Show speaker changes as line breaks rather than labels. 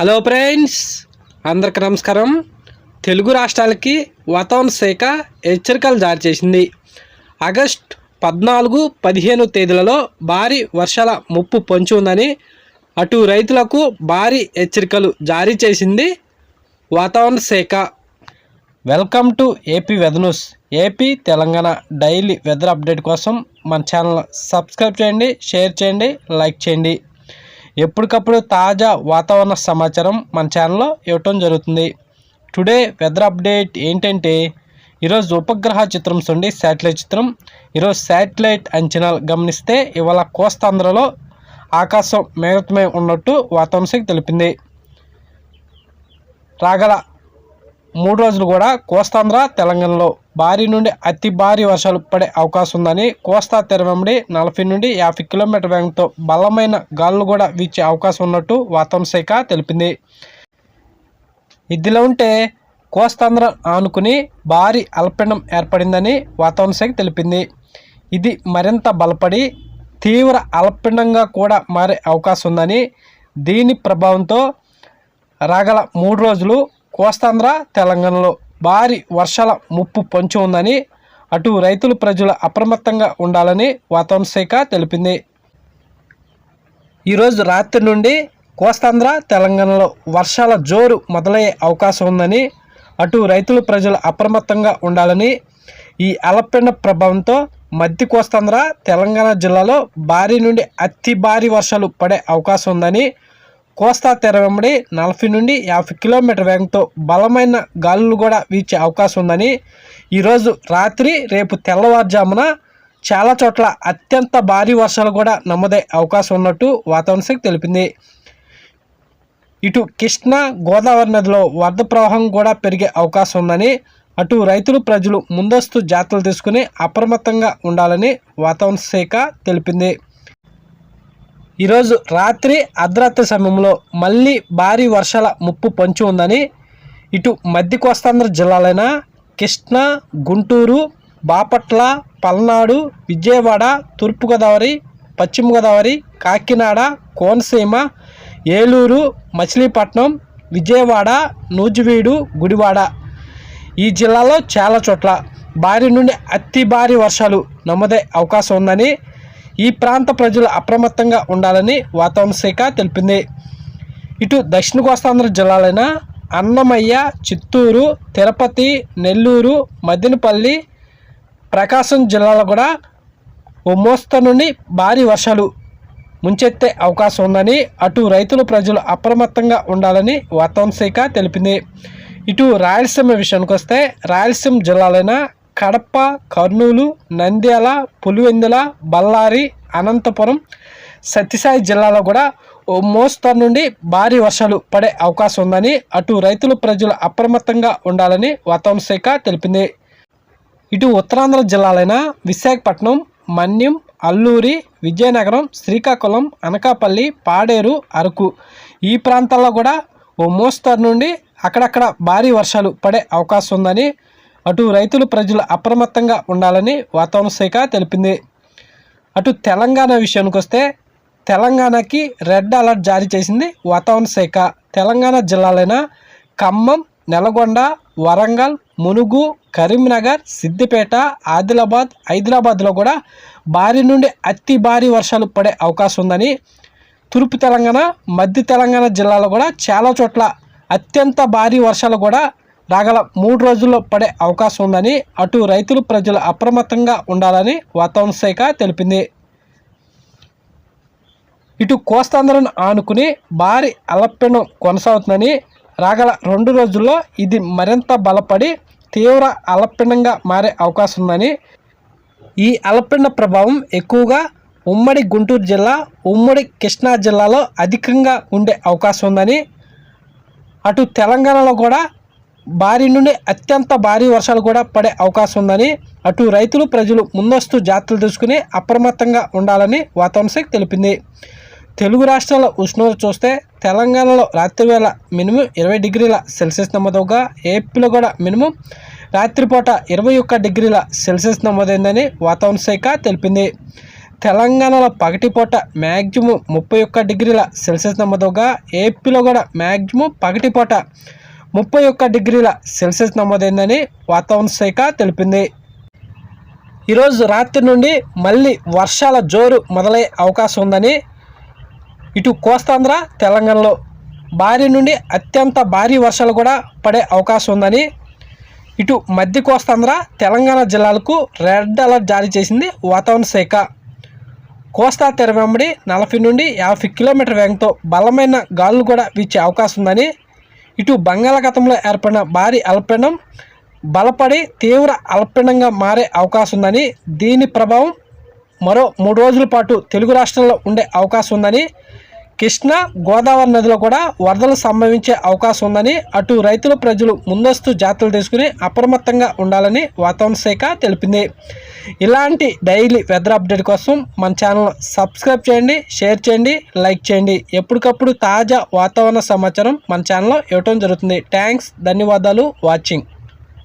Hello friends అందరికి నమస్కారం. తెలుగు రాష్ట్రాలకి వాతావరణ శాఖ హెచ్చరికలు జారీ చేసింది. ఆగస్ట్ పద్నాలుగు పదిహేను తేదీలలో భారీ వర్షాల ముప్పు పొంచి ఉందని అటు రైతులకు భారీ హెచ్చరికలు జారీ చేసింది వాతావరణ శాఖ. Welcome to AP weather news AP Telangana daily weather update కోసం మన ఛానల్ సబ్స్క్రైబ్ చేయండి షేర్ చేయండి లైక్ చేయండి. ఎప్పటికప్పుడు తాజా వాతావరణ సమాచారం మన ఛానల్లో ఇవ్వటం జరుగుతుంది. టుడే వెదర్ అప్డేట్ ఏంటంటే ఈరోజు ఉపగ్రహ చిత్రం చూడండి శాటిలైట్ చిత్రం. ఈరోజు శాటిలైట్ అంచనాలు గమనిస్తే ఇవాళ కోస్తాంధ్రలో ఆకాశం మేఘతమై ఉన్నట్టు వాతావరణ శాఖ తెలిపింది. రాగల మూడు రోజులు కూడా కోస్తాంధ్ర తెలంగాణలో భారీ నుండి అతి భారీ వర్షాలు పడే అవకాశం ఉందని కోస్తా తీర వెంబడి నలభై నుండి యాభై కిలోమీటర్ వేగంతో బలమైన గాలులు కూడా వీచే అవకాశం ఉన్నట్టు వాతావరణ శాఖ తెలిపింది. ఇదిలా ఉంటే కోస్తాంధ్ర ఆనుకుని భారీ అల్పపీడనం ఏర్పడిందని వాతావరణ శాఖ తెలిపింది. ఇది మరింత బలపడి తీవ్ర అల్పపీడనంగా కూడా మారే అవకాశం ఉందని దీని ప్రభావంతో రాగల మూడు రోజులు కోస్తాంధ్ర తెలంగాణలో భారీ వర్షాల ముప్పు పొంచి ఉందని అటు రైతులు ప్రజలు అప్రమత్తంగా ఉండాలని వాతావరణ శాఖ తెలిపింది. ఈరోజు రాత్రి నుండి కోస్తాంధ్ర తెలంగాణలో వర్షాల జోరు మొదలయ్యే అవకాశం ఉందని అటు రైతులు ప్రజలు అప్రమత్తంగా ఉండాలని ఈ అలపెండ ప్రభావంతో మధ్య కోస్తాంధ్ర తెలంగాణ జిల్లాలో భారీ నుండి అతి భారీ వర్షాలు పడే అవకాశం ఉందని కోస్తా తెర వెంబడి నలభై నుండి యాభై కిలోమీటర్ వేగంతో బలమైన గాలులు కూడా వీచే అవకాశం ఉందని ఈరోజు రాత్రి రేపు తెల్లవారుజామున చాలా చోట్ల అత్యంత భారీ వర్షాలు కూడా నమ్మదే అవకాశం ఉన్నట్టు వాతావరణ శాఖ తెలిపింది. ఇటు కృష్ణా గోదావరి నదిలో వరద ప్రవాహం కూడా పెరిగే అవకాశం ఉందని అటు రైతులు ప్రజలు ముందస్తు జాగ్రత్తలు తీసుకుని అప్రమత్తంగా ఉండాలని వాతావరణ శాఖ తెలిపింది. ఈరోజు రాత్రి అర్ధరాత్రి సమయంలో మళ్ళీ భారీ వర్షాల ముప్పు పొంచి ఉందని ఇటు మధ్య కోస్తాంధ్ర జిల్లాలైన కృష్ణా గుంటూరు బాపట్ల పల్నాడు విజయవాడ తూర్పుగోదావరి పశ్చిమ గోదావరి కాకినాడ కోనసీమ ఏలూరు మచిలీపట్నం విజయవాడ నూజివీడు గుడివాడ. ఈ జిల్లాలో చాలా చోట్ల భారీ నుండి అతి భారీ వర్షాలు నమోదే అవకాశం ఉందని ఈ ప్రాంత ప్రజలు అప్రమత్తంగా ఉండాలని వాతావరణ శాఖ తెలిపింది. ఇటు దక్షిణ కోస్తాంధ్ర జిల్లాలైన అన్నమయ్య చిత్తూరు తిరుపతి నెల్లూరు మదినపల్లి ప్రకాశం జిల్లాలో కూడా ఓ మోస్తరు నుండి భారీ వర్షాలు ముంచెత్తే అవకాశం ఉందని అటు రైతులు ప్రజలు అప్రమత్తంగా ఉండాలని వాతావరణ శాఖ తెలిపింది. ఇటు రాయలసీమ విషయానికి వస్తే రాయలసీమ జిల్లాలైన కడప కర్నూలు నంద్యాల పులివెందుల బళ్ళారి అనంతపురం సత్యసాయి జిల్లాలో కూడా ఓ మోస్తరు నుండి భారీ వర్షాలు పడే అవకాశం ఉందని అటు రైతులు ప్రజలు అప్రమత్తంగా ఉండాలని వాతావరణ శాఖ తెలిపింది. ఇటు ఉత్తరాంధ్ర జిల్లాలైన విశాఖపట్నం మన్యం అల్లూరి విజయనగరం శ్రీకాకుళం అనకాపల్లి పాడేరు అరకు ఈ ప్రాంతాల్లో కూడా ఓ మోస్తరు నుండి అక్కడక్కడ భారీ వర్షాలు పడే అవకాశం ఉందని అటు రైతులు ప్రజలు అప్రమత్తంగా ఉండాలని వాతావరణ శాఖ తెలిపింది. అటు తెలంగాణ విషయానికి వస్తే తెలంగాణకి రెడ్ అలర్ట్ జారీ చేసింది వాతావరణ శాఖ. తెలంగాణ జిల్లాలైన ఖమ్మం నల్గొండ వరంగల్ మునుగు కరీంనగర్ సిద్దిపేట ఆదిలాబాద్ హైదరాబాద్లో కూడా భారీ నుండి అతి భారీ వర్షాలు పడే అవకాశం ఉందని తూర్పు తెలంగాణ మధ్య తెలంగాణ జిల్లాలో కూడా చాలా చోట్ల అత్యంత భారీ వర్షాలు కూడా రాగల మూడు రోజుల్లో పడే అవకాశం ఉందని అటు రైతులు ప్రజలు అప్రమత్తంగా ఉండాలని వాతావరణ శాఖ తెలిపింది. ఇటు కోస్తాంధ్రను ఆనుకుని భారీ అలపెండం కొనసాగుతుందని రాగల రెండు రోజుల్లో ఇది మరింత బలపడి తీవ్ర అలపిండంగా మారే అవకాశం ఉందని ఈ అలపిండ ప్రభావం ఎక్కువగా ఉమ్మడి గుంటూరు జిల్లా ఉమ్మడి కృష్ణా జిల్లాలో అధికంగా ఉండే అవకాశం ఉందని అటు తెలంగాణలో కూడా భారీ నుండి అత్యంత భారీ వర్షాలు కూడా పడే అవకాశం ఉందని అటు రైతులు ప్రజలు ముందస్తు జాగ్రత్తలు తీసుకుని అప్రమత్తంగా ఉండాలని వాతావరణ శాఖ తెలిపింది. తెలుగు రాష్ట్రాల ఉష్ణోగ్రత చూస్తే తెలంగాణలో రాత్రి వేళ మినిమం ఇరవై డిగ్రీల సెల్సియస్ నమోదవగా ఏపీలో కూడా మినిమం రాత్రిపూట ఇరవై ఒక్క డిగ్రీల సెల్సియస్ నమోదైందని వాతావరణ శాఖ తెలిపింది. తెలంగాణలో పగటిపూట మ్యాక్సిమం ముప్పై ఒక్క డిగ్రీల సెల్సియస్ నమోదుగా ఏపీలో కూడా మ్యాక్సిమం పగటిపూట ముప్పై ఒక్క డిగ్రీల సెల్సియస్ నమోదైందని వాతావరణ శాఖ తెలిపింది. ఈరోజు రాత్రి నుండి మళ్ళీ వర్షాల జోరు మొదలయ్యే అవకాశం ఉందని ఇటు కోస్తాంధ్ర తెలంగాణలో భారీ నుండి అత్యంత భారీ వర్షాలు కూడా పడే అవకాశం ఉందని ఇటు మధ్య కోస్తాంధ్ర తెలంగాణ జిల్లాలకు రెడ్ అలర్ట్ జారీ చేసింది వాతావరణ శాఖ. కోస్తా తెర వెంబడి నలభై నుండి యాభై కిలోమీటర్ వేగంతో బలమైన గాలులు కూడా వీచే అవకాశం ఉందని ఇటు బంగాళాఖాతంలో ఏర్పడిన భారీ అల్పపీడనం బలపడి తీవ్ర అల్పపీడనంగా మారే అవకాశం ఉందని దీని ప్రభావం మరో మూడు రోజుల పాటు తెలుగు రాష్ట్రాల్లో ఉండే అవకాశం ఉందని కృష్ణా గోదావరి నదిలో కూడా వరదలు సంభవించే అవకాశం ఉందని అటు రైతులు ప్రజలు ముందస్తు జాగ్రత్తలు తీసుకుని అప్రమత్తంగా ఉండాలని వాతావరణ శాఖ తెలిపింది. ఇలాంటి డైలీ వెదర్ అప్డేట్ కోసం మన ఛానల్ సబ్స్క్రైబ్ చేయండి షేర్ చేయండి లైక్ చేయండి. ఎప్పటికప్పుడు తాజా వాతావరణ సమాచారం మన ఛానల్లో ఇవ్వటం జరుగుతుంది. థ్యాంక్స్ ధన్యవాదాలు వాచింగ్.